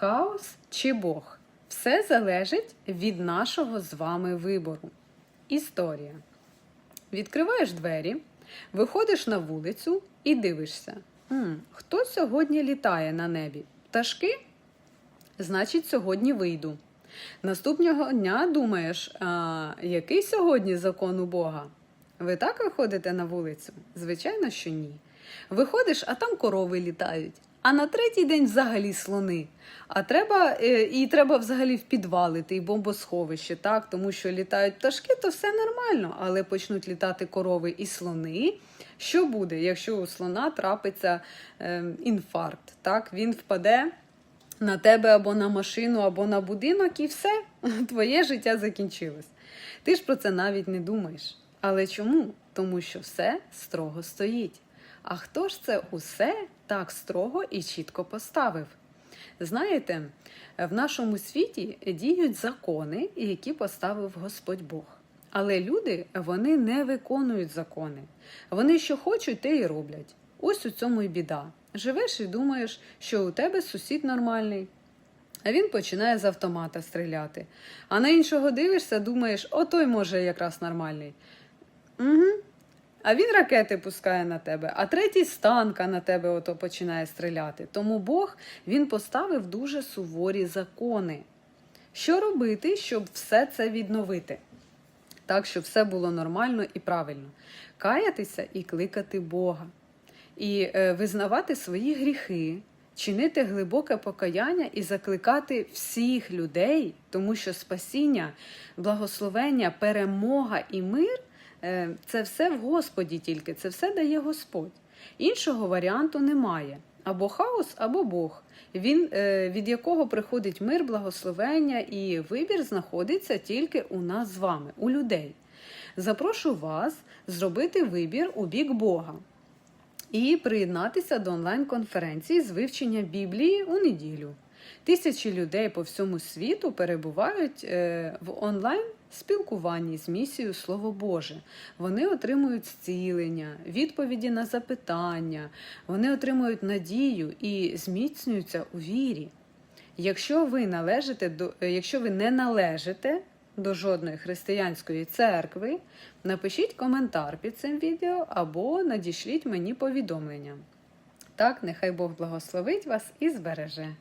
Хаос чи Бог? Все залежить від нашого з вами вибору. Історія. Відкриваєш двері, виходиш на вулицю і дивишся. «М, хто сьогодні літає на небі? Пташки? Значить, сьогодні вийду. Наступного дня думаєш, а, який сьогодні закон у Бога? Ви так виходите на вулицю? Звичайно, що ні. Виходиш, а там корови літають. А на третій день взагалі слони. А треба е, і треба взагалі в підвали і бомбосховище, так тому що літають пташки, то все нормально. Але почнуть літати корови і слони. Що буде, якщо у слона трапиться е, інфаркт? Так він впаде на тебе або на машину, або на будинок, і все, твоє життя закінчилось. Ти ж про це навіть не думаєш. Але чому? Тому що все строго стоїть. А хто ж це усе так строго і чітко поставив? Знаєте, в нашому світі діють закони, які поставив Господь Бог. Але люди вони не виконують закони. Вони що хочуть, те і роблять. Ось у цьому й біда. Живеш і думаєш, що у тебе сусід нормальний. А він починає з автомата стріляти. А на іншого дивишся, думаєш, о той може якраз нормальний. Угу. А він ракети пускає на тебе, а третій з танка на тебе ото починає стріляти. Тому Бог він поставив дуже суворі закони. Що робити, щоб все це відновити? Так, щоб все було нормально і правильно. Каятися і кликати Бога, і е, визнавати свої гріхи, чинити глибоке покаяння і закликати всіх людей, тому що спасіння, благословення, перемога і мир це все в Господі тільки, це все дає Господь. Іншого варіанту немає. Або хаос, або Бог, він, е, від якого приходить мир, благословення і вибір знаходиться тільки у нас з вами, у людей. Запрошу вас зробити вибір у бік Бога і приєднатися до онлайн-конференції з вивчення Біблії у неділю. Тисячі людей по всьому світу перебувають е, в онлайн спілкуванні з місією Слово Боже. Вони отримують зцілення, відповіді на запитання, вони отримують надію і зміцнюються у вірі. Якщо ви належите до, е, якщо ви не належите до жодної християнської церкви, напишіть коментар під цим відео або надішліть мені повідомлення. Так, нехай Бог благословить вас і збереже.